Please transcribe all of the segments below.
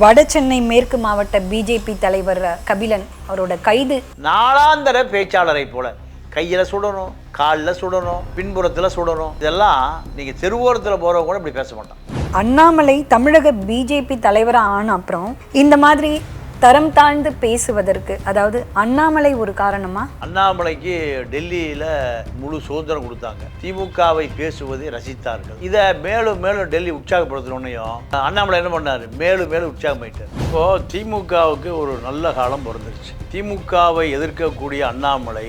வட சென்னை மேற்கு மாவட்ட பிஜேபி தலைவர் கபிலன் அவரோட கைது. நாளாந்தர பேச்சாளரை போல கையில் சுடணும் காலில் சுடணும் பின்புறத்தில் சுடணும். இதெல்லாம் நீங்கள் தெருவோரத்தில் போகிறவங்க கூட இப்படி பேச மாட்டான் அண்ணாமலை தமிழக பிஜேபி தலைவராக ஆன அப்புறம் இந்த மாதிரி தரம் தாழ்ந்து பேசுவதற்கு அதாவது அண்ணாமலை ஒரு காரணமா? அண்ணாமலைக்கு டெல்லியில் முழு சுதந்திரம் கொடுத்தாங்க. திமுகவை பேசுவதை ரசித்தார்கள். இதை மேலும் மேலும் டெல்லி உற்சாகப்படுத்தணுன்னையும் அண்ணாமலை என்ன பண்ணார்? மேலும் மேலும் உற்சாகமாயிட்டார். இப்போ திமுகவுக்கு ஒரு நல்ல காலம் பிறந்துருச்சு. திமுகவை எதிர்க்கக்கூடிய அண்ணாமலை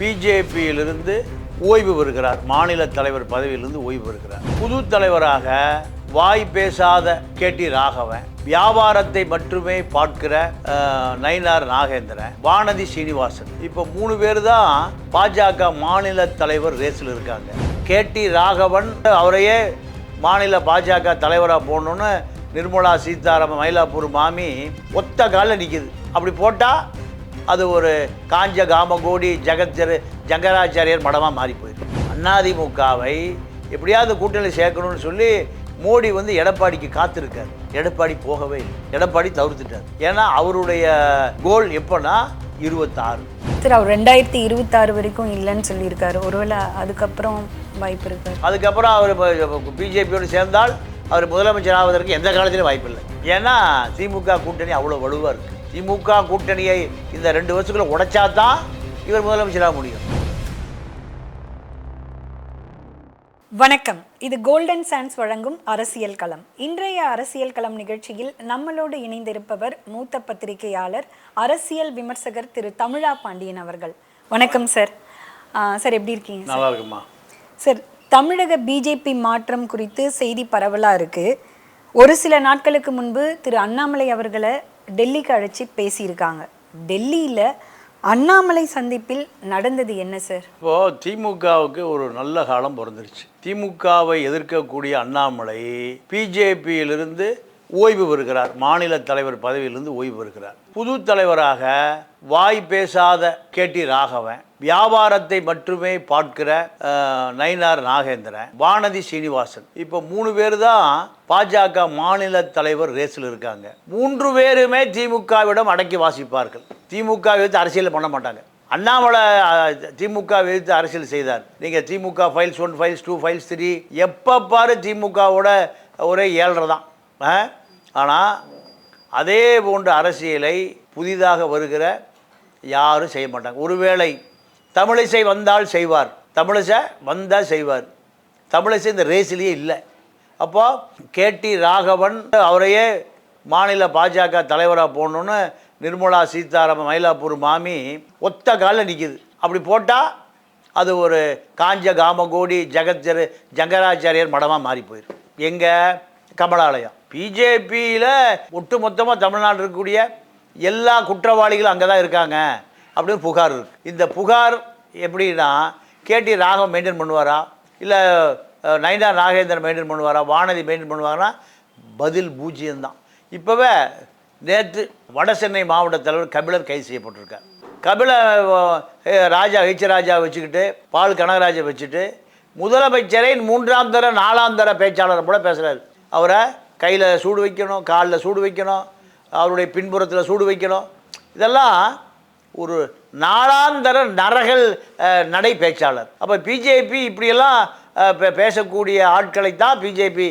பிஜேபியிலிருந்து ஓய்வு பெறுகிறார். மாநில தலைவர் பதவியிலிருந்து ஓய்வு பெறுகிறார். புது தலைவராக வாய் பேசாத கேட்டி ராகவன் வியாபாரத்தை மட்டுமே பார்க்கிற நயினார் நாகேந்திரன் வானதி சீனிவாசன். இப்போ மூணு பேர் தான் பாஜக மாநில தலைவர் ரேஸில் இருக்காங்க. கேடி ராகவன் அவரையே மாநில பாஜக தலைவராக போடணுன்னு நிர்மலா சீதாராமன் மயிலாப்பூர் மாமி ஒத்த காலில் நிற்கிது அப்படி போட்டால் அது ஒரு காஞ்ச காமகோடி ஜெகத்ஜர் ஜங்கராச்சாரியர் மடமாக மாறி போயிடும். அதிமுகவை எப்படியாவது கூட்டணி சேர்க்கணும்னு சொல்லி மோடி வந்து எடப்பாடிக்கு காத்திருக்காரு. எடப்பாடி போகவே இல்லை. எடப்பாடி தவிர்த்துட்டார். ஏன்னா அவருடைய கோல் எப்போனா இருபத்தாறு. சரி அவர் ரெண்டாயிரத்தி இருபத்தாறு வரைக்கும் இல்லைன்னு சொல்லியிருக்காரு. ஒருவேளை அதுக்கப்புறம் வாய்ப்பு இருக்காரு அதுக்கப்புறம் அவர் பிஜேபியோடு சேர்ந்தால் அவர் முதலமைச்சர் ஆவதற்கு எந்த காலத்திலும் வாய்ப்பில்லை ஏன்னா திமுக கூட்டணி அவ்வளோ வலுவாக இருக்குது திமுக கூட்டணியை இந்த ரெண்டு வருஷத்துக்குள்ள உடைச்சா தான் இவர் முதலமைச்சராக முடியும். வணக்கம். இது கோல்டன் சான்ஸ் வழங்கும் அரசியல் களம். இன்றைய அரசியல் களம் நிகழ்ச்சியில் நம்மளோடு இணைந்திருப்பவர் மூத்த பத்திரிகையாளர் அரசியல் விமர்சகர் திரு தமிழா பாண்டியன் அவர்கள். வணக்கம் சார் சார் எப்படி இருக்கீங்க நல்லா இருக்குமா சார் தமிழக பிஜேபி மாற்றம் குறித்து செய்தி பரவலாக இருக்கு. ஒரு சில நாட்களுக்கு முன்பு திரு அண்ணாமலை அவர்களை டெல்லிக்கு அழைச்சி பேசியிருக்காங்க. டெல்லியில் அண்ணாமலை சந்திப்பில் நடந்தது என்ன சார் இப்போது திமுகவுக்கு ஒரு நல்ல காலம் பிறந்துருச்சு. திமுகவை எதிர்க்கக்கூடிய அண்ணாமலை பிஜேபியிலிருந்து ஓய்வு பெறுகிறார். மாநில தலைவர் பதவியிலிருந்து ஓய்வு பெறுகிறார். புது தலைவராக வாய் பேசாத கேடி ராகவன் வியாபாரத்தை மட்டுமே பார்க்கிற நயினார் நாகேந்திரன் வானதி சீனிவாசன். இப்போ மூணு பேர் தான் பாஜக மாநில தலைவர் ரேஸில் இருக்காங்க. மூன்று பேருமே திமுகவிடம் அடக்கி வாசிப்பார்கள். திமுக எதிர்த்து அரசியல் பண்ண மாட்டாங்க. அண்ணாமலை திமுக எதிர்த்து அரசியல் செய்தார். நீங்கள் DMK files one files two files three எப்போ பாரு திமுகவோட ஒரே ஏழரை தான். ஆனால் அதே போன்ற அரசியலை புதிதாக வருகிற யாரும் செய்ய மாட்டாங்க. ஒருவேளை தமிழிசை வந்தால் செய்வார். தமிழிசை வந்தால் செய்வார். தமிழிசை இந்த ரேஸ்லேயே இல்லை. அப்போது கேடி ராகவன் அவரையே மாநில பாஜக தலைவராக போகணுன்னு நிர்மலா சீதாராமன் மயிலாப்பூர் மாமி ஒத்த காலில் நிற்கிது அப்படி போட்டால் அது ஒரு காஞ்ச காமகோடி ஜெகத்ஜர் ஜங்கராச்சாரியர் மடமாக மாறி போயிடும் எங்கே? கமலாலயம். பிஜேபியில் ஒட்டு மொத்தமாக தமிழ்நாட்டில் இருக்கக்கூடிய எல்லா குற்றவாளிகளும் அங்கே தான் இருக்காங்க அப்படின்னு புகார் இருக்குது இந்த புகார் எப்படின்னா கேடி ராகம் மெயின்டைன் பண்ணுவாரா? இல்லை நயனா நாகேந்திரன் மெயின்டைன் பண்ணுவாரா? வானதி மெயின்டைன் பண்ணுவாங்கன்னா பதில் பூஜ்ஜியம்தான். இப்போவே நேற்று வட சென்னை மாவட்ட தலைவர் கபிலர் கைது செய்யப்பட்டிருக்கார். கபில ராஜா ஹெச் ராஜா வச்சுக்கிட்டு பால் கனகராஜை வச்சுட்டு முதலமைச்சரை மூன்றாம் தர நாலாம் தர பேச்சாளர் கூட பேசுகிறார் அவரை கையில் சூடு வைக்கணும் காலில் சூடு வைக்கணும் அவருடைய பின்புறத்தில் சூடு வைக்கணும். இதெல்லாம் ஒரு நாளாந்தர நரகல் நடை பேச்சாளர். அப்போ பிஜேபி இப்படியெல்லாம் பேசக்கூடிய ஆட்களை தான் பிஜேபி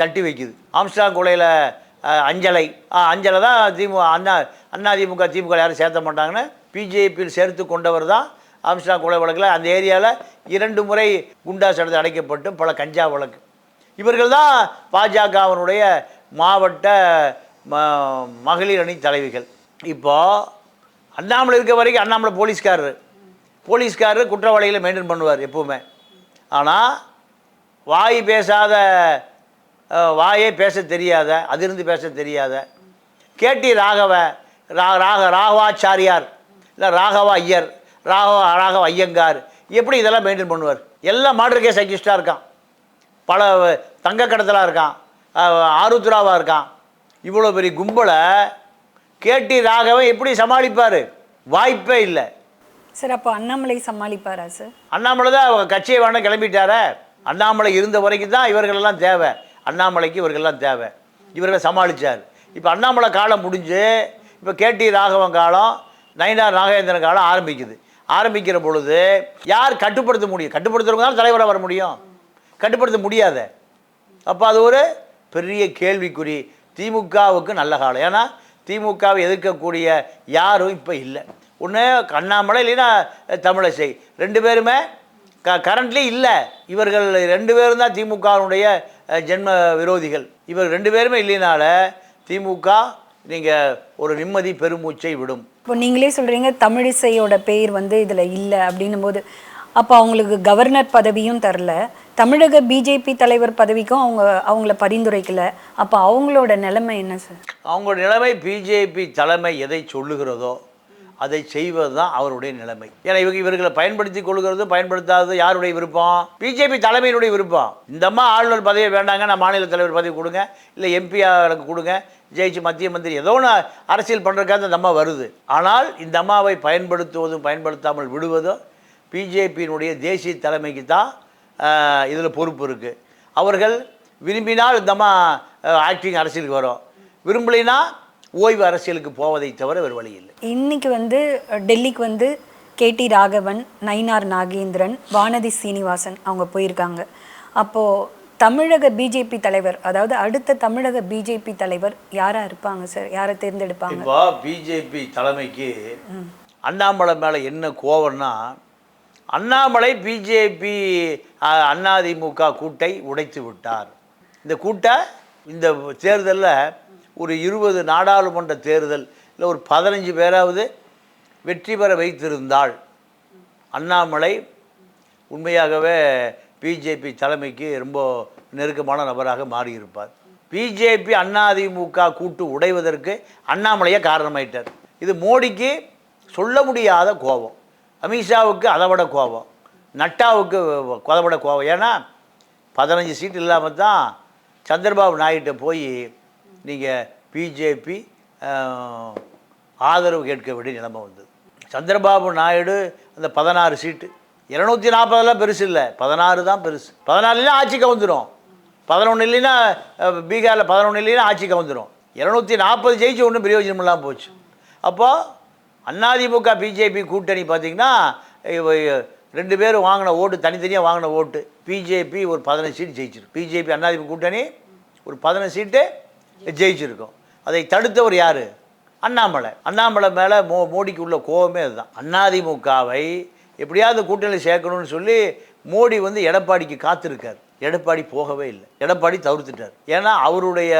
தட்டி வைக்குது. ஆம்ஸ்டாங் கொலையில் அஞ்சலை. அஞ்சலை தான் திமுக அண்ணா அண்ணா திமுக திமுக யாரும் சேர்த்த மாட்டாங்கன்னு பிஜேபியில் சேர்த்து கொண்டவர் தான் ஆம்ஸ்டாங் கொலை வழக்கில். அந்த ஏரியாவில் இரண்டு முறை குண்டாஸ் எடுத்து அடைக்கப்பட்டு பல கஞ்சா வழக்கு. இவர்கள் தான் பாஜகவினுடைய மாவட்ட ம மகளிர் அணி தலைவிகள். இப்போ அண்ணாமலை இருக்க வரைக்கும் அண்ணாமலை போலீஸ்காரரு. போலீஸ்காரர் குற்றவாளிகளை மெயின்டைன் பண்ணுவார் எப்போவுமே. ஆனால் வாய் பேசாத வாயே பேச தெரியாத அதிர்ந்து பேச தெரியாத. கேடி ராகவ ரா ராக ராகவாச்சாரியார் இல்லை ராகவ ஐயர் ராகவ ராகவ ஐயங்கார் எப்படி இதெல்லாம் மெயின்டைன் பண்ணுவார்? எல்லாம் மாடர் கேஸ் அக்யூஸ்டாக இருக்கான். பல தங்க கடத்தலாக இருக்கான். ஆருத்ராவாக இருக்கான். இவ்வளோ பெரிய கும்பலை கேடி ராகவன் எப்படி சமாளிப்பார்? வாய்ப்பே இல்லை. சார் அப்போ அண்ணாமலை சமாளிப்பாரா சார்? அண்ணாமலை தான் கட்சியை வேணால் கிளம்பிட்டாரே. அண்ணாமலை இருந்த வரைக்கும் தான் இவர்களெல்லாம் தேவை. அண்ணாமலைக்கு இவர்கள்லாம் தேவை. இவர்களை சமாளித்தார் இப்போ அண்ணாமலை காலம் முடிஞ்சு இப்போ கேடி ராகவன் காலம் நயினார் நாகேந்திரன் காலம் ஆரம்பிக்குது. ஆரம்பிக்கிற பொழுது யார் கட்டுப்படுத்த முடியும்? கட்டுப்படுத்துறவங்க தான் தலைவராக வர முடியும். கட்டுப்படுத்த முடியாத. அப்போ அது ஒரு பெரிய கேள்விக்குறி. திமுகவுக்கு நல்ல காலம். ஏன்னா திமுகவை எதிர்க்கக்கூடிய யாரும் இப்போ இல்லை. ஒன்று அண்ணாமலை இல்லைன்னா தமிழிசை. ரெண்டு பேருமே க கரண்ட்லி இல்லை. இவர்கள் ரெண்டு பேரும் தான் திமுகவுடைய ஜென்ம விரோதிகள். இவர் ரெண்டு பேருமே இல்லைனால திமுக நீங்கள் ஒரு நிம்மதி பெருமூச்சை விடும். இப்போ நீங்களே சொல்றீங்க தமிழிசையோட பெயர் வந்து இதுல இல்லை அப்படின்னும் போது அப்போ அவங்களுக்கு கவர்னர் பதவியும் தரல. தமிழக பிஜேபி தலைவர் பதவிக்கும் அவங்க அவங்கள பரிந்துரைக்கல. அப்போ அவங்களோட நிலைமை என்ன சார்? அவங்களோட நிலைமை பிஜேபி தலைமை எதை சொல்லுகிறதோ அதை செய்வது தான் அவருடைய நிலைமை. ஏன்னா இவங்க இவர்களை பயன்படுத்தி கொள்கிறது பயன்படுத்தாதது யாருடைய விருப்பம்? பிஜேபி தலைமையினுடைய விருப்பம். இந்த அம்மா ஆளுநர் பதவி வேண்டாங்க நான் மாநில தலைவர் பதவி கொடுங்க இல்லை எம்பியாருக்கு கொடுங்க ஜெயிச்சு மத்திய மந்திரி ஏதோ ஒன்று அரசியல் பண்ணுறதுக்காக இந்த அம்மா வருது. ஆனால் இந்த அம்மாவை பயன்படுத்துவதும் பயன்படுத்தாமல் விடுவதும் பிஜேபியினுடைய தேசிய தலைமைக்கு தான் இதில் பொறுப்பு இருக்குது அவர்கள் விரும்பினால் இந்த அம்மா ஆக்டிங் அரசியலுக்கு வரும். விரும்பலைன்னா ஓய்வு அரசியலுக்கு போவதை தவிர வேறு வழி இல்லை. இன்னைக்கு வந்து டெல்லிக்கு வந்து கேடி ராகவன் நயினார் நாகேந்திரன் வானதி சீனிவாசன் அவங்க போயிருக்காங்க. அப்போ தமிழக பிஜேபி தலைவர் அதாவது அடுத்த தமிழக பிஜேபி தலைவர் யாரா இருப்பாங்க சார் யாரை தேர்ந்தெடுப்பாங்க? இப்போ பிஜேபி தலைமைக்கு அண்ணாமலை மேலே என்ன கோவம்னா அண்ணாமலை பிஜேபி அதிமுக கூட்டை உடைத்து விட்டார். இந்த கூட்டை இந்த தேர்தலில் ஒரு இருபது நாடாளுமன்ற தேர்தல் இல்லை ஒரு பதினஞ்சு பேராவது வெற்றி பெற வைத்திருந்தால் அண்ணாமலை உண்மையாகவே பிஜேபி தலைமைக்கு ரொம்ப நெருக்கமான நபராக மாறியிருப்பார். பிஜேபி அதிமுக கூட்டு உடைவதற்கு அண்ணாமலையே காரணமாயிட்டார். இது மோடிக்கு சொல்ல முடியாத கோபம். அமித்ஷாவுக்கு அதை விட கோபம். நட்டாவுக்கு அதை விட கோபம். ஏன்னா பதினஞ்சு சீட் இல்லாமல் தான் சந்திரபாபு நாயுட்ட போய் நீங்கள் பிஜேபி ஆதரவு கேட்க வேண்டிய நிலைமை வந்தது. சந்திரபாபு நாயுடு அந்த பதினாறு சீட்டு. இரநூத்தி நாற்பதெல்லாம் பெருசு இல்லை. பதினாறு தான் பெருசு. பதினாலுல ஆட்சி கவுந்துடும் பதினொன்று இல்லைன்னா பீகாரில் பதினொன்று இல்லைன்னா ஆட்சி கவுந்துடும் இரநூத்தி நாற்பது ஜெயிச்சு ஒன்றும் பிரயோஜனம் இல்லாமல் போச்சு. அப்போது அதிமுக பிஜேபி கூட்டணி பார்த்திங்கன்னா ரெண்டு பேரும் வாங்கின ஓட்டு தனித்தனியாக வாங்கின ஓட்டு. பிஜேபி ஒரு பதினஞ்சு சீட் ஜெயிச்சிருக்கு. பிஜேபி அதிமுக கூட்டணி ஒரு பதினஞ்சு சீட்டு ஜெயிச்சிருக்கோம். அதை தடுத்தவர் யார்? அண்ணாமலை. அண்ணாமலை மேலே மோ மோடிக்கு உள்ள கோபமே அதுதான். அதிமுகவை எப்படியாவது கூட்டணியில் சேர்க்கணும்னு சொல்லி மோடி வந்து எடப்பாடிக்கு காத்திருக்கார். எடப்பாடி போகவே இல்லை. எடப்பாடி தவிர்த்துட்டார். ஏன்னா அவருடைய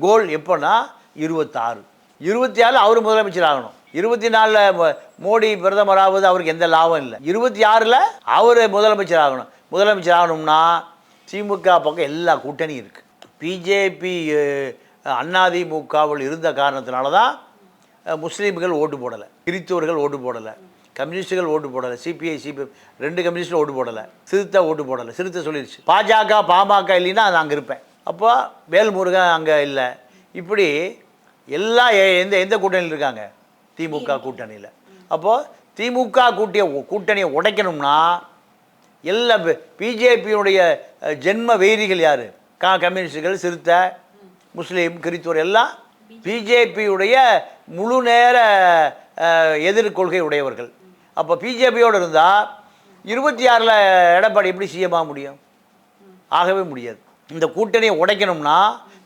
கோல் எப்போன்னா இருபத்தாறு. இருபத்தி ஆறில் அவர் முதலமைச்சர் ஆகணும். இருபத்தி நாலில் மோடி பிரதமராவது அவருக்கு எந்த லாபம் இல்லை. இருபத்தி ஆறில் அவர் முதலமைச்சர் ஆகணும். முதலமைச்சர் ஆகணும்னா திமுக பக்கம் எல்லா கூட்டணியும் இருக்குது பிஜேபி அதிமுகவில் இருந்த காரணத்தினால தான் முஸ்லீம்கள் ஓட்டு போடலை. கிறிஸ்தவர்கள் ஓட்டு போடலை. கம்யூனிஸ்டுகள் ஓட்டு போடலை. சிபிஐ சிபிஎம் ரெண்டு கம்யூனிஸ்டும் ஓட்டு போடலை. சிறுத்தை ஓட்டு போடலை. சிறுத்தை சொல்லிடுச்சு பாஜக பாமக இல்லைன்னா அது அங்கே இருப்பேன். அப்போ வேல்முருகன் அங்கே இல்லை. இப்படி எல்லா எந்த எந்த கூட்டணியில் இருக்காங்க? திமுக கூட்டணியில். அப்போது திமுக கூட்டிய கூட்டணியை உடைக்கணும்னா எல்லா பிஜேபியினுடைய ஜென்ம வெய்ரிகள் யார்? கா கம்யூனிஸ்டுகள் சிறுத்தை முஸ்லீம் கிறித்துவர் எல்லாம் பிஜேபியுடைய முழு நேர எதிர்கொள்கை உடையவர்கள். அப்போ பிஜேபியோடு இருந்தால் இருபத்தி ஆறில் எடப்பாடி எப்படி சிஎம் ஆக முடியும்? ஆகவே முடியாது. இந்த கூட்டணியை உடைக்கணும்னா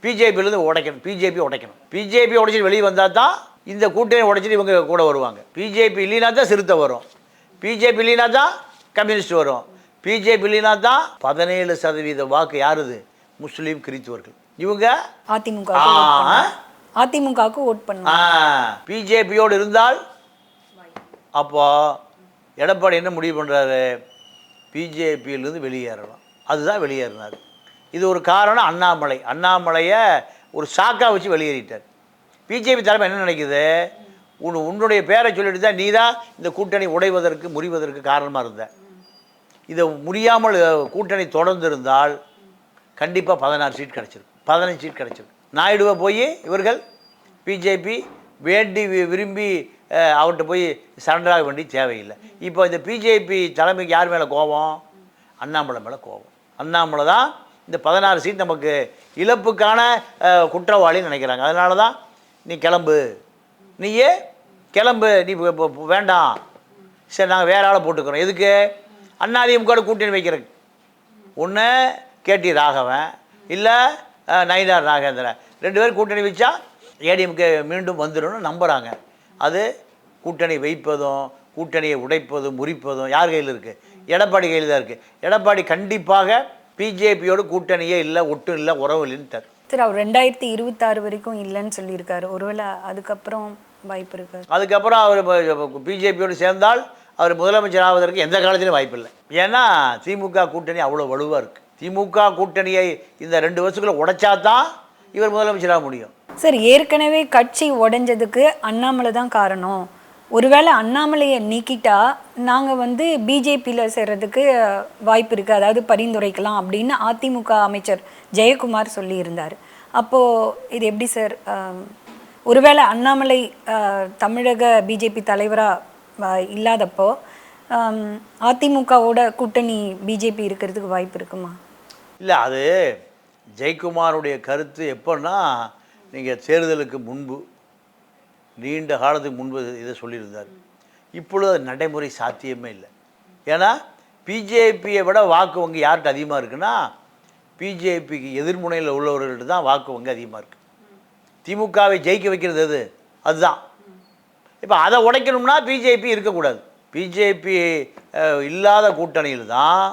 பிஜேபியிலேருந்து உடைக்கணும் பிஜேபி உடைக்கணும். பிஜேபி உடைச்சிட்டு வெளியே வந்தால் தான் இந்த கூட்டணி உடைச்சிட்டு இவங்க கூட வருவாங்க. பிஜேபி இல்லைனா தான் சிறுத்தை வரும். பிஜேபி இல்லைனா தான் கம்யூனிஸ்ட் வரும். பிஜேபி இல்லைனா தான் பதினேழு சதவீத வாக்கு யாருது முஸ்லீம் கிறிஸ்துவர்கள். இவங்க? அதிமுக அதிமுகவுக்கு ஓட் பண்ணுவாங்க பிஜேபியோடு இருந்தால்? அப்போ எடப்பாடி என்ன முடிவு பண்ணுறாரு பிஜேபியிலேருந்து வெளியேறணும். அதுதான் வெளியேறினார். இது ஒரு காரணம் அண்ணாமலை. அண்ணாமலையை ஒரு சாக்காக வச்சு வெளியேறிட்டார். பிஜேபி தலைமை என்ன நினைக்குது? உன் உன்னுடைய பேரை சொல்லிட்டு தான் நீ தான் இந்த கூட்டணி உடைவதற்கு முறிவதற்கு காரணமாக இருந்த. இதை முடியாமல் கூட்டணி தொடர்ந்து இருந்தால் கண்டிப்பாக பதினாறு சீட் கிடச்சிருக்கும். பதினஞ்சு சீட் கிடச்சிருக்கும் நாயுடுவை போய் இவர்கள் பிஜேபி வேண்டி வி- விரும்பி அவர்கிட்ட போய் சரண்டராக வேண்டிய தேவையில்லை. இப்போ இந்த பிஜேபி தலைமைக்கு யார் மேலே கோபம்? அண்ணாமலை மேலே கோபம். அண்ணாமலை தான் இந்த பதினாறு சீட் நமக்கு இழப்புக்கான குற்றவாளின்னு நினைக்கிறாங்க. அதனால தான் நீ கிளம்பு. நீயே கிளம்பு. நீ வேண்டாம். சரி நாங்கள் வேற ஆளை போட்டுக்கிறோம். எதுக்கு? அண்ணாதிமுக கூட்டணி வைக்கிறதுக்கு. ஒன்று கேடி ராகவன். இல்லை நயினார் நாகேந்திரன். ரெண்டு பேரும் கூட்டணி வச்சா ஏடிஎம்கே மீண்டும் வந்துடும்னு நம்புகிறாங்க அது கூட்டணி வைப்பதும் கூட்டணியை உடைப்பதும் முறிப்பதும் யார் கையில் இருக்குது எடப்பாடி கையில் தான் இருக்குது எடப்பாடி கண்டிப்பாக பிஜேபியோட கூட்டணியே இல்லை ஒட்டும் இல்லை உறவு இல்லைன்ட்டார் சார் அவர் ரெண்டாயிரத்தி இருபத்தாறு வரைக்கும் இல்லைன்னு சொல்லியிருக்காரு. ஒருவேளை அதுக்கப்புறம் வாய்ப்பு இருக்கு? அதுக்கப்புறம் அவர் பிஜேபியோடு சேர்ந்தால் அவர் முதலமைச்சர் ஆவதற்கு எந்த காலத்திலும் வாய்ப்பில்லை ஏன்னா திமுக கூட்டணி அவ்வளோ வலுவாக இருக்குது திமுக கூட்டணியை இந்த ரெண்டு வருஷத்துக்குள்ள உடைச்சா தான் இவர் முதலமைச்சராக முடியும். சார் ஏற்கனவே கட்சி உடைஞ்சதுக்கு அண்ணாமலை தான் காரணம். ஒருவேளை அண்ணாமலையை நீக்கிட்டா நாங்கள் வந்து பிஜேபியில் சேர்றதுக்கு வாய்ப்பு இருக்குது அதாவது பரிந்துரைக்கலாம் அப்படின்னு அதிமுக அமைச்சர் ஜெயக்குமார் சொல்லியிருந்தார். அப்போது இது எப்படி சார் ஒருவேளை அண்ணாமலை தமிழக பிஜேபி தலைவராக இல்லாதப்போ அதிமுகவோட கூட்டணி பிஜேபி இருக்கிறதுக்கு வாய்ப்பு இருக்குமா? இல்லை அது ஜெயக்குமாருடைய கருத்து எப்போன்னா நீங்கள் தேர்தலுக்கு முன்பு நீண்ட காலத்துக்கு முன்பு இதை சொல்லியிருந்தார். இப்பொழுது அது நடைமுறை சாத்தியமே இல்லை. ஏன்னா பிஜேபியை விட வாக்கு வங்கி யார்கிட்ட அதிகமாக இருக்குன்னா பிஜேபிக்கு எதிர்முனையில் உள்ளவர்கள்ட்ட தான் வாக்கு வங்கி அதிகமாக இருக்குது திமுகவை ஜெயிக்க வைக்கிறது அது அதுதான். இப்போ அதை உடைக்கணும்னா பிஜேபி இருக்கக்கூடாது. பிஜேபி இல்லாத கூட்டணியில் தான்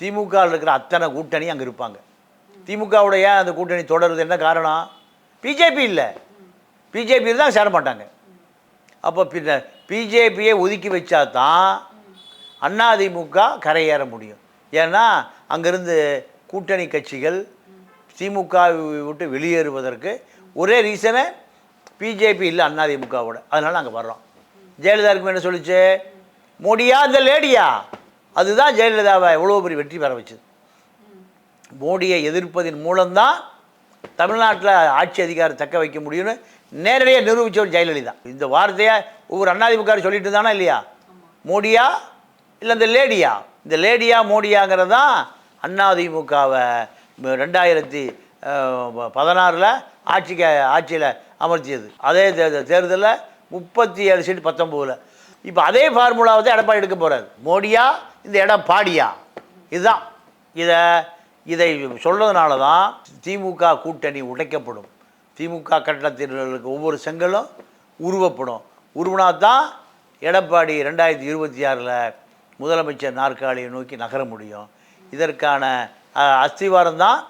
திமுகவில் இருக்கிற அத்தனை கூட்டணி அங்கே இருப்பாங்க. திமுகவுடைய அந்த கூட்டணி தொடருது என்ன காரணம்? பிஜேபி இல்லை. பிஜேபி தான் சேர மாட்டாங்க. அப்போ பின்ன பிஜேபியை ஒதுக்கி வச்சா தான் அதிமுக கரையேற முடியும். ஏன்னா அங்கேருந்து கூட்டணி கட்சிகள் திமுக விட்டு வெளியேறுவதற்கு ஒரே ரீசனு பிஜேபி இல்லை அதிமுகவோட அதனால் நாங்கள் வர்றோம். ஜெயலலிதா இருக்கும் என்ன சொல்லிச்சு? மோடியா இந்த லேடியா? அதுதான் ஜெயலலிதாவை எவ்வளோ பெரிய வெற்றி பெற வச்சது. மோடியை எதிர்ப்பதன் மூலம்தான் தமிழ்நாட்டில் ஆட்சி அதிகாரம் தக்க வைக்க முடியும்னு நேரடியாக நிரூபித்தவர் ஜெயலலிதா. இந்த வார்த்தையை ஒவ்வொரு அண்ணாதிமுக சொல்லிட்டு இருந்தானா இல்லையா? மோடியா இல்லை இந்த லேடியா? இந்த லேடியா மோடியாங்கிறது தான் அண்ணாதிமுகவை ரெண்டாயிரத்தி பதினாறில் ஆட்சிக்கு ஆட்சியில் அமர்த்தியது. அதே தேர்தலில் முப்பத்தி ஏழு சீட்டு பத்தொம்போதில் இப்போ அதே ஃபார்முலாவை தான் எடப்பாடி எடுக்க போகிறார் மோடியா இந்த இடம் பாடியா? இதுதான். இதை இதை சொல்றதுனால தான் திமுக கூட்டணி உடைக்கப்படும். திமுக கட்டடத்தினர்களுக்கு ஒவ்வொரு செங்கலும் உருவப்படும். உருவனா தான் எடப்பாடி ரெண்டாயிரத்தி இருபத்தி ஆறில் முதலமைச்சர் நாற்காலியை நோக்கி நகர முடியும். இதற்கான அஸ்திவாரம் தான்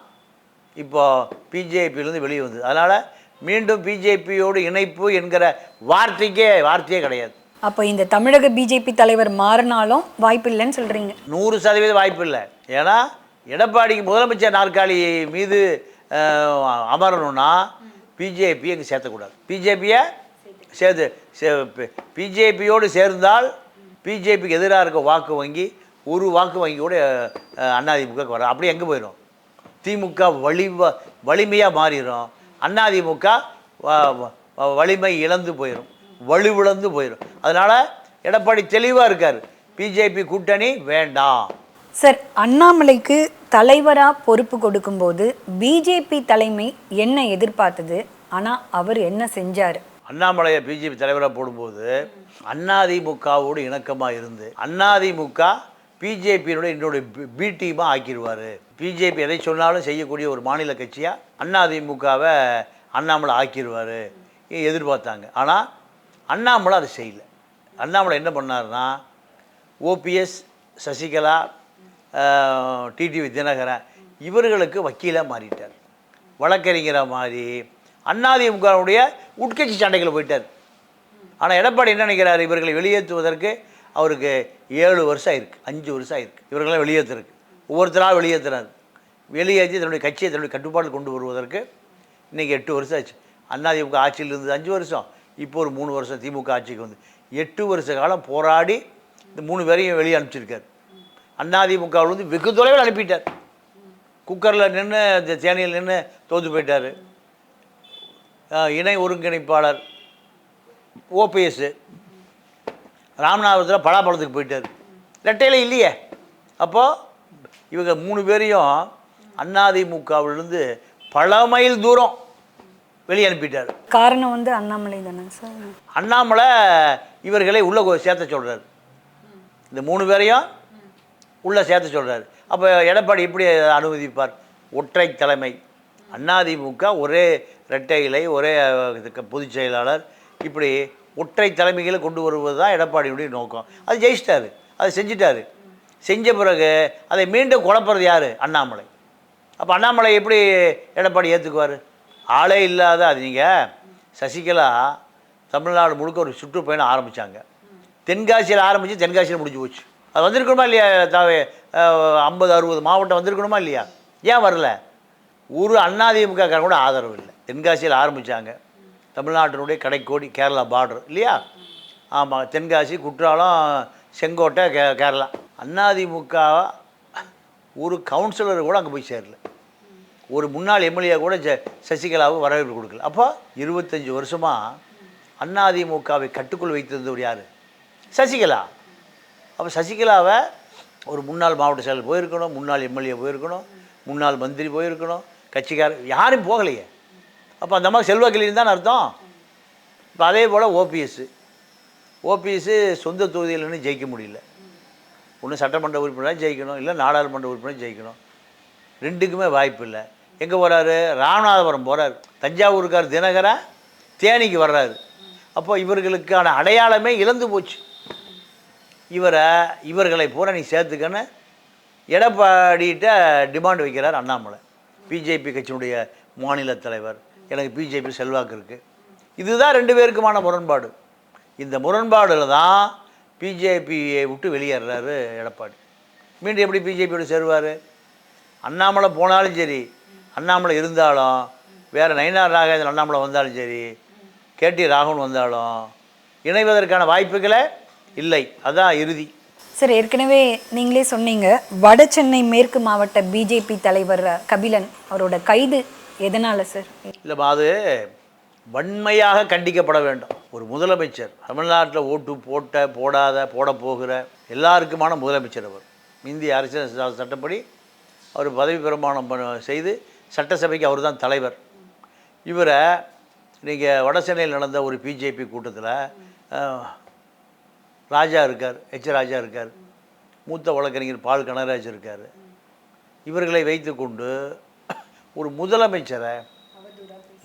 இப்போது பிஜேபியிலேருந்து வெளியே வந்தது. அதனால் மீண்டும் பிஜேபியோடு இணைப்பு என்கிற வார்த்தைக்கே வார்த்தையே கிடையாது. அப்போ இந்த தமிழக பிஜேபி தலைவர் மாறினாலும் வாய்ப்பு இல்லைன்னு சொல்கிறீங்க நூறு சதவீதம் வாய்ப்பு இல்லை. ஏன்னா எடப்பாடிக்கு முதலமைச்சர் நாற்காலி மீது அமரணும்னா பிஜேபி எங்கே சேர்த்தக்கூடாது. பிஜேபியை சேர்த்து பிஜேபியோடு சேர்ந்தால் பிஜேபிக்கு எதிராக இருக்க வாக்கு வங்கி ஒரு வாக்கு வாங்கி கூட அதிமுக வர அப்படி எங்கே போயிடும் திமுக வலி வலிமையாக மாறிடும் அதிமுக வலிமை இழந்து போயிடும் வலுவிழந்து போயிடும் அதனால் எடப்பாடி தெளிவாக இருக்கார். பிஜேபி கூட்டணி வேண்டாம். சார் அண்ணாமலைக்கு தலைவராக பொறுப்பு கொடுக்கும்போது பிஜேபி தலைமை என்ன எதிர்பார்த்தது? ஆனால் அவர் என்ன செஞ்சார்? அண்ணாமலையை பிஜேபி தலைவராக போடும்போது அதிமுகவோடு இணக்கமாக இருந்து அதிமுக பிஜேபியினுடைய என்னுடைய பி டீமாக ஆக்கிடுவார். பிஜேபி எதை சொன்னாலும் செய்யக்கூடிய ஒரு மாநில கட்சியாக அதிமுகவை அண்ணாமலை ஆக்கிடுவார். எதிர்பார்த்தாங்க. ஆனால் அண்ணாமலை அதை செய்யல. அண்ணாமலை என்ன பண்ணாருன்னா ஓபிஎஸ் சசிகலா டிடிவி தினகரன் இவர்களுக்கு வக்கீலாக மாறிட்டார். வழக்கறிஞரை மாதிரி அண்ணாதிமுகவுடைய உட்கட்சி சண்டைகளை போயிட்டார். ஆனால் எடப்பாடி என்ன நினைக்கிறாரு? இவர்களை வெளியேற்றுவதற்கு அவருக்கு ஏழு வருஷம் ஆயிருக்கு அஞ்சு வருஷம் ஆயிருக்கு. இவர்களை வெளியேற்றுறதுக்கு. ஒவ்வொருத்தராக வெளியேற்றுறாரு. வெளியேற்றி தன்னுடைய கட்சியை தன்னுடைய கட்டுப்பாடு கொண்டு வருவதற்கு இன்றைக்கி எட்டு வருஷம் ஆச்சு. அண்ணாதிமுக ஆட்சியில் இருந்தது அஞ்சு வருஷம். இப்போ ஒரு மூணு வருஷம் திமுக ஆட்சிக்கு வந்து. எட்டு வருஷ காலம் போராடி இந்த மூணு பேரையும் வெளியே அனுப்பிச்சிருக்காரு. அதிமுகவில் வந்து வெகு தொலைவில் அனுப்பிட்டார். குக்கரில் நின்று இந்த தேனியில் நின்று தோற்று போயிட்டார். இணை ஒருங்கிணைப்பாளர் ஓபிஎஸ் ராமநாதபுரத்தில் பலாப்பழத்துக்கு போயிட்டார். ரெட்டையில் இல்லையே. அப்போது இவங்க மூணு பேரையும் அதிமுகவிலிருந்து பல மைல் தூரம் வெளியே அனுப்பிட்டார். காரணம் வந்து அண்ணாமலை தானே சார்? அண்ணாமலை இவர்களை உள்ளே சேர்த்த சொல்கிறார் இந்த மூணு பேரையும் உள்ளே சேர்த்த சொல்கிறார் அப்போ எடப்பாடி எப்படி அனுமதிப்பார்? ஒற்றை தலைமை. அதிமுக ஒரே இரட்டை இலை ஒரே பொதுச் செயலாளர். இப்படி ஒற்றை தலைமைகளை கொண்டு வருவது தான் எடப்பாடியுடைய நோக்கம். அது ஜெயிச்சிட்டாரு. அதை செஞ்சிட்டாரு. செஞ்ச பிறகு அதை மீண்டும் குழப்பறது யார்? அண்ணாமலை. அப்போ அண்ணாமலை எப்படி எடப்பாடி ஏற்றுக்குவார் ஆளே இல்லாத அது நீங்கள் சசிகலா தமிழ்நாடு முழுக்க ஒரு சுற்றுப்பயணம் ஆரம்பித்தாங்க தென்காசியில் ஆரம்பித்து தென்காசியில் முடிஞ்சு போச்சு. அது வந்திருக்கணுமா இல்லையா? தாவே ஐம்பது அறுபது மாவட்டம் வந்திருக்கணுமா இல்லையா? ஏன் வரல? ஒரு அதிமுக கூட ஆதரவு இல்லை. தென்காசியில் ஆரம்பித்தாங்க தமிழ்நாட்டினுடைய கடைக்கோடி கேரளா பார்டர் இல்லையா? ஆமாம் தென்காசி குற்றாலம் செங்கோட்டை கே கேரளா. அதிமுக ஒரு கவுன்சிலர் கூட அங்கே போய் சேரல. ஒரு முன்னாள் எம்எல்ஏ கூட ஜ சசிகலாவுக்கு வரவேற்பு கொடுக்கல. அப்போ இருபத்தஞ்சி வருஷமாக அதிமுகவை கட்டுக்குள் வைத்திருந்தவர் யார்? சசிகலா. அப்போ சசிகலாவை ஒரு முன்னாள் மாவட்ட செயலர் போயிருக்கணும் முன்னாள் எம்எல்ஏ போயிருக்கணும் முன்னாள் மந்திரி போயிருக்கணும் கட்சிக்காரர் யாரும் போகலையே. அப்போ அந்த மாதிரி செல்வாக்கிலிருந்து தான் அர்த்தம். இப்போ அதே போல் ஓபிஎஸ்ஸு ஓபிஎஸ்ஸு சொந்த தொகுதியிலன்னு ஜெயிக்க முடியல. ஒன்று சட்டமன்ற உறுப்பினராக ஜெயிக்கணும் இல்லை நாடாளுமன்ற உறுப்பினர் ஜெயிக்கணும். ரெண்டுக்குமே வாய்ப்பு இல்லை. எங்கே போகிறாரு ராமநாதபுரம் போகிறார் தஞ்சாவூருக்கார் தினகரன் தேனிக்கு வர்றாரு. அப்போ இவர்களுக்கான அடையாளமே இழந்து போச்சு. இவரை இவர்களை பூரா நீ சேர்த்துக்கன்னு எடப்பாடிகிட்ட டிமாண்ட் வைக்கிறார் அண்ணாமலை. பிஜேபி கட்சியினுடைய மாநில தலைவர். எனக்கு பிஜேபி செல்வாக்கு இருக்குது இதுதான் ரெண்டு பேருக்குமான முரண்பாடு. இந்த முரண்பாடில் தான் பிஜேபியை விட்டு வெளியேறாரு எடப்பாடி. மீண்டும் எப்படி பிஜேபியோட சேருவார்? அண்ணாமலை போனாலும் சரி அண்ணாமலை இருந்தாலும் வேறு நயினார் நாகேந்திரன் அண்ணாமலை வந்தாலும் சரி கேடி ராகுல் வந்தாலும் இணைவதற்கான வாய்ப்புகளே இல்லை. அதான் இறுதி. சார் ஏற்கனவே நீங்களே சொன்னீங்க வட சென்னை மேற்கு மாவட்ட பிஜேபி தலைவர் கபிலன் அவரோட கைது எதனால சார்? இல்லைம்மா அது வன்மையாக கண்டிக்கப்பட வேண்டும். ஒரு முதலமைச்சர் தமிழ்நாட்டில் ஓட்டு போட்ட போடாத போட போகிற எல்லாருக்குமான முதலமைச்சர் அவர். இந்திய அரசியல் சட்டப்படி அவர் பதவி பிரமாணம் செய்து சட்டசபைக்கு அவர் தான் தலைவர். இவரை நீங்கள் வட சென்னையில் நடந்த ஒரு பிஜேபி கூட்டத்தில் ராஜா இருக்கார் ஹெச் ராஜா இருக்கார் மூத்த வழக்கறிஞர் பால் கனகராஜ் இருக்கார். இவர்களை வைத்துக்கொண்டு ஒரு முதலமைச்சரை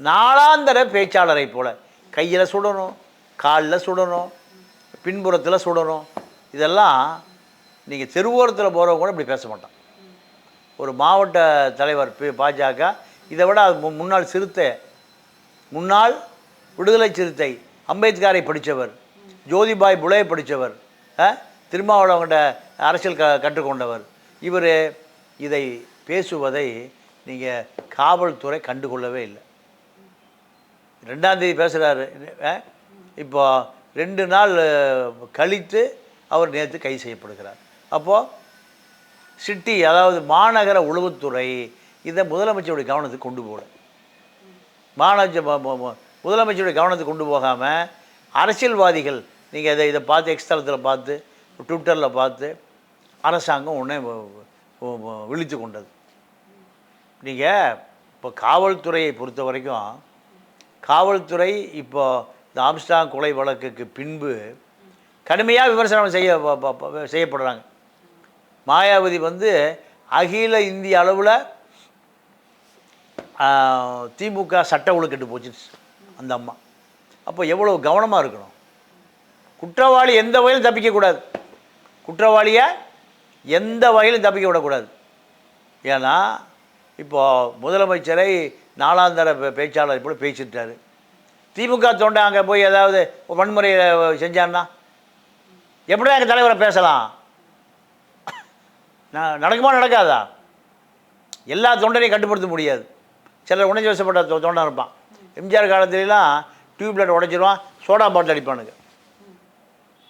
நாளாந்தர பேச்சாளரை போல் கையில் சுடணும் காலில் சுடணும் பின்புறத்தில் சுடணும். இதெல்லாம் நீங்கள் தெருவோரத்தில் போகிறவங்க கூட இப்படி பேச மாட்டான். ஒரு மாவட்ட தலைவர் பாஜக. இதை விட அது மு- முன்னாள் சிறுத்தை முன்னாள் விடுதலை சிறுத்தை அம்பேத்கரை படித்தவர் ஜோதிபாய் புலே படித்தவர் திருமாவளவங்கிட்ட அரசியல் க கற்றுக்கொண்டவர். இவர் இதை பேசுவதை நீங்கள் காவல்துறை கண்டுகொள்ளவே இல்லை. ரெண்டாந்தேதி பேசுகிறாரு இப்போ ரெண்டு நாள் கழித்து அவர் நேற்று கை செய்யப்படுகிறார். அப்போது சிட்டி அதாவது மாநகர உளவுத்துறை இதை முதலமைச்சருடைய கவனத்துக்கு கொண்டு போகல. மாநகர முதலமைச்சருடைய கவனத்துக்கு கொண்டு போகாமல் அரசியல்வாதிகள் நீங்கள் இதை இதை பார்த்து எக்ஸ்தலத்தில் பார்த்து ட்விட்டரில் பார்த்து அரசாங்கம் உடனே விழித்து கொண்டது. நீங்கள் இப்போ காவல்துறையை பொறுத்த வரைக்கும் காவல்துறை இப்போ இந்த ஆம்ஸ்டாங் கொலை வழக்குக்கு பின்பு கடுமையாக விமர்சனம் செய்ய ப- ப- செய்யப்படுறாங்க. மாயாவதி வந்து அகில இந்திய அளவில் திமுக சட்ட ஒழுக்கெட்டு போச்சு அந்த அம்மா. அப்போ எவ்வளோ கவனமாக இருக்கணும்? குற்றவாளி எந்த வகையிலும் தப்பிக்கக்கூடாது குற்றவாளியை எந்த வகையிலும் தப்பிக்க விடக்கூடாது. ஏன்னா இப்போ முதலமைச்சரை நாலாந்தர பேச்சாளர் இப்போ பேசிட்டாரு. திமுக தொண்டை அங்கே போய் ஏதாவது வன்முறையை செஞ்சான்னா எப்படி எங்கள் தலைவரை பேசலாம்? நான் நடக்குமா நடக்காதா? எல்லா தொண்டனையும் கட்டுப்படுத்த முடியாது. சிலர் உணர்ச்சி வசப்பட்ட தொண்டன் இருப்பான். எம்ஜிஆர் காலத்துலலாம் டியூப்லைட் உடைச்சிருவான் சோடா பாட்டில் அடிப்பானுங்க.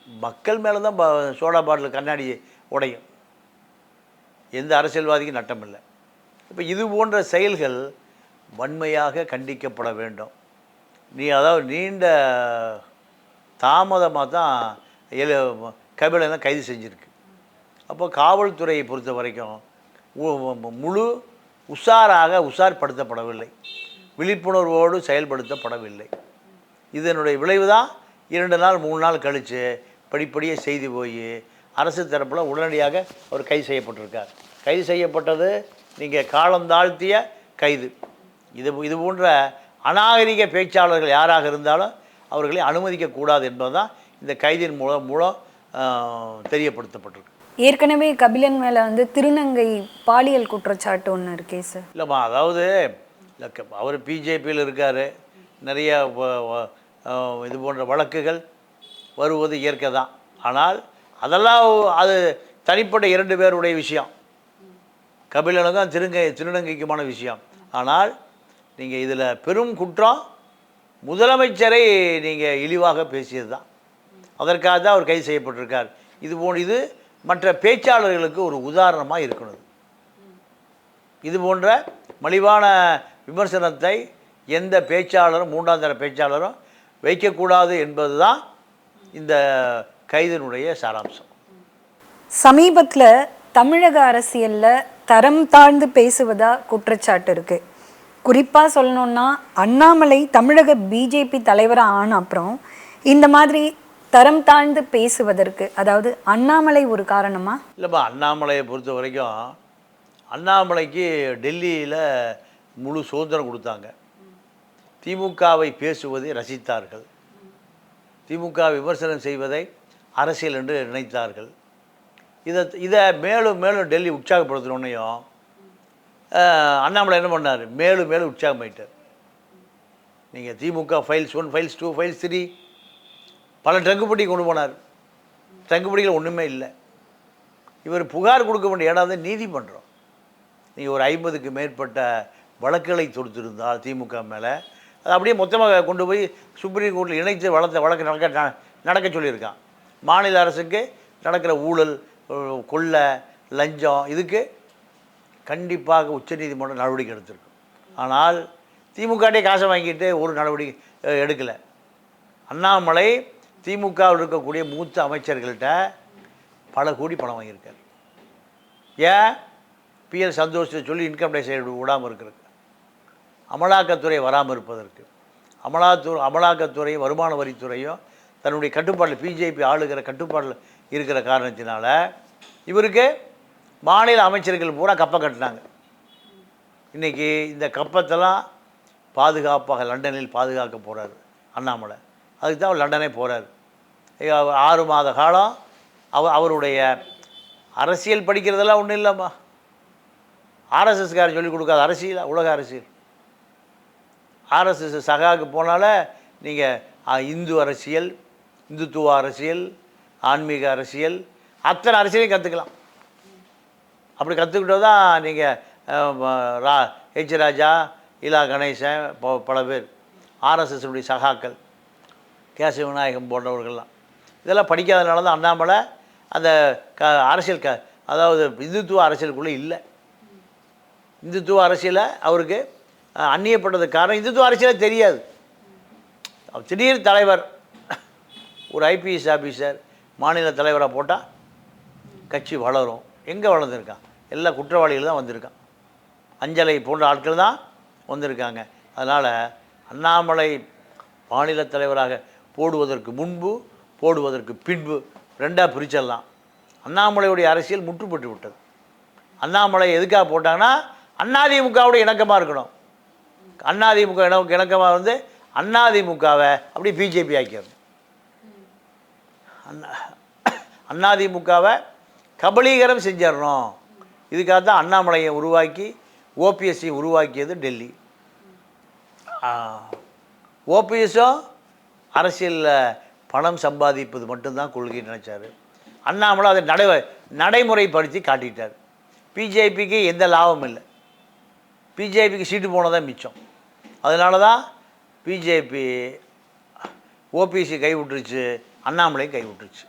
மக்கள் மேலே தான் ப- சோடா பாட்டில் கண்ணாடி உடையும். எந்த அரசியல்வாதிக்கும் நட்டம் இல்லை. இப்போ இது போன்ற செயல்கள் வன்மையாக கண்டிக்கப்பட வேண்டும். நீ அதாவது நீண்ட தாமதமாக தான் எழு கபிலனை கைது செஞ்சுருக்கு. அப்போ காவல்துறையை பொறுத்த வரைக்கும் முழு உஷாராக உஷார்படுத்தப்படவில்லை. விழிப்புணர்வோடு செயல்படுத்தப்படவில்லை. இதனுடைய விளைவு தான் இரண்டு நாள் மூணு நாள் கழித்து படிப்படியே செய்தி போய் அரசு தரப்பில் உடனடியாக அவர் கைது செய்யப்பட்டிருக்கார். கைது செய்யப்பட்டது நீங்கள் காலம் தாழ்த்திய கைது. இது இது போன்ற அநாகரிக பேச்சாளர்கள் யாராக இருந்தாலும் அவர்களை அனுமதிக்கக்கூடாது என்பதுதான் இந்த கைதின் மூலம் மூலம் தெரியப்படுத்தப்பட்டிருக்கு. ஏற்கனவே கபிலன் மேல வந்து திருநங்கை பாலியல் குற்றச்சாட்டு ஒன்று இருக்கே சார் இல்லைம்மா அதாவது அவர் பிஜேபியில் இருக்கார். நிறைய இது போன்ற வழக்குகள் வருவது இயற்கை தான். ஆனால் அதெல்லாம் அது தனிப்பட்ட இரண்டு பேருடைய விஷயம். கபிலனுக்கும் திருங்கை திருநங்கைக்குமான விஷயம். ஆனால் நீங்கள் இதில் பெரும் குற்றம் முதலமைச்சரை நீங்கள் இழிவாக பேசியது தான் அதற்காக தான் அவர் கைது செய்யப்பட்டிருக்கார். இது போன்ற இது மற்ற பேச்சாளர்களுக்கு ஒரு உதாரணமாக இருக்கணும். இது போன்ற மலிவான விமர்சனத்தை எந்த பேச்சாளரும் மூன்றாம் தர பேச்சாளரும் வைக்கக்கூடாது என்பது தான் இந்த கைதினுடைய சாராம்சம். சமீபத்தில் தமிழக அரசியலில் தரம் தாழ்ந்து பேசுவதா குற்றச்சாட்டு இருக்கு. குறிப்பாக சொல்லணுன்னா அண்ணாமலை தமிழக பிஜேபி தலைவராக ஆன அப்புறம் இந்த மாதிரி தரம் தாழ்ந்து பேசுவதற்கு அதாவது அண்ணாமலை ஒரு காரணமா? இல்லைப்பா அண்ணாமலையை பொறுத்த வரைக்கும் அண்ணாமலைக்கு டெல்லியில் முழு சுதந்திரம் கொடுத்தாங்க. திமுகவை பேசுவதை ரசித்தார்கள். திமுக விமர்சனம் செய்வதை அரசியல் என்று நினைத்தார்கள். இதை இதை மேலும் மேலும் டெல்லி உற்சாகப்படுத்தணுன்னையும் அண்ணாமலை என்ன பண்ணார்? மேலும் மேலும் உற்சாகமாயிட்டார். நீங்கள் DMK files one files two files three பல ட்ரங்குப்பட்டி கொண்டு போனார். ட்ரங்குப்பட்டியில் ஒன்றுமே இல்லை. இவர் புகார் கொடுக்க வேண்டிய இடம் வந்து நீதிமன்றம். நீங்கள் ஒரு ஐம்பதுக்கு மேற்பட்ட வழக்குகளை தொடுத்திருந்தால் திமுக மேலே அது அப்படியே மொத்தமாக கொண்டு போய் சுப்ரீம் கோர்ட்டில் இணைத்து வளர்த்த வழக்கு நடக்க நடக்க சொல்லியிருக்கான். மாநில அரசுக்கு நடக்கிற ஊழல் கொள்ளை லஞ்சம் இதுக்கு கண்டிப்பாக உச்சநீதிமன்றம் நடவடிக்கை எடுத்திருக்கும். ஆனால் திமுகட்டே காசை வாங்கிட்டு ஒரு நடவடிக்கை எடுக்கலை. அண்ணாமலை திமுகவில் இருக்கக்கூடிய மூத்த அமைச்சர்கள்ட்ட பல கோடி பணம் வாங்கியிருக்காரு. ஏன்? பிஎல் சந்தோஷத்தை சொல்லி இன்கம் டேக்ஸ் விடாமல் இருக்கிறது. அமலாக்கத்துறை வராமல் இருப்பதற்கு அமலாத்துறை அமலாக்கத்துறையும் வருமான வரித்துறையும் தன்னுடைய கட்டுப்பாட்டில் பிஜேபி ஆளுகிற கட்டுப்பாட்டில் இருக்கிற காரணத்தினால இவருக்கு மாநில அமைச்சர்கள் பூரா கப்பை கட்டினாங்க. இன்றைக்கி இந்த கப்பத்தெல்லாம் பாதுகாப்பாக லண்டனில் பாதுகாக்க போகிறாரு அண்ணாமலை. அதுக்கு தான் அவர் லண்டனே போகிறார் ஆறு மாத காலம் அவ அவருடைய அரசியல் படிக்கிறதெல்லாம் ஒன்றும் இல்லைம்மா. ஆர்எஸ்எஸ்காரர் சொல்லிக் கொடுக்காத அரசியல்? உலக அரசியல். ஆர்எஸ்எஸ் சகாவுக்கு போனால நீங்கள் இந்து அரசியல் இந்துத்துவ அரசியல் ஆன்மீக அரசியல் அத்தனை அரசியலையும் கற்றுக்கலாம் அப்படி கற்றுக்கிட்டோ தான் நீங்கள் ரா ஹெச் ராஜா இலா கணேசன் ப- பல பேர். ஆர்எஸ்எஸ்னுடைய சகாக்கள் கேசவ விநாயகம் போன்றவர்கள்லாம். இதெல்லாம் படிக்காதனால தான் அண்ணாமலை அந்த க அரசியல் க அதாவது இந்துத்துவ அரசியலுக்குள்ளே இல்லை. இந்துத்துவ அரசியலை அவருக்கு அந்நியப்பட்டது காரணம் இந்துத்துவ அரசியலே தெரியாது. அவர் திடீர் தலைவர் ஒரு ஐபிஎஸ் ஆஃபீஸர் மாநில தலைவராக போட்டால் கட்சி வளரும். எங்கே வளர்ந்துருக்கான்? எல்லா குற்றவாளிகள் தான் வந்திருக்கான். அஞ்சலை போன்ற ஆட்கள் தான் வந்திருக்காங்க. அதனால் அண்ணாமலை மாநில தலைவராக போடுவதற்கு முன்பு போடுவதற்கு பின்பு ரெண்டாக பிரிச்சிடலாம். அண்ணாமலையுடைய அரசியல் முற்றுப்பட்டு விட்டது. அண்ணாமலை எதுக்காக போட்டாங்கன்னா அண்ணாதிமுகவோட இணக்கமாக இருக்கணும். அண்ணாதிமுக இணக்கு இணக்கமாக வந்து அண்ணாதிமுகவை அப்படி பிஜேபி ஆக்கிடணும் அண்ணா அண்ணாதிமுகவை கபலீகரம் செஞ்சிடணும். இதுக்காக தான் அண்ணாமலையை உருவாக்கி ஓபிஎஸ்சி உருவாக்கியது டெல்லி. ஓபிஎஸும் அரசியலில் பணம் சம்பாதிப்பது மட்டும்தான் கொள்கை நினைச்சாரு. அண்ணாமலை அதை நடை நடைமுறைப்படுத்தி காட்டிட்டார். பிஜேபிக்கு எந்த லாபமும் இல்லை. பிஜேபிக்கு சீட்டு போனதான் மிச்சம். அதனால தான் பிஜேபி ஓபிசி கை விட்டுருச்சு கைவிட்டுருச்சு கை விட்டுருச்சு.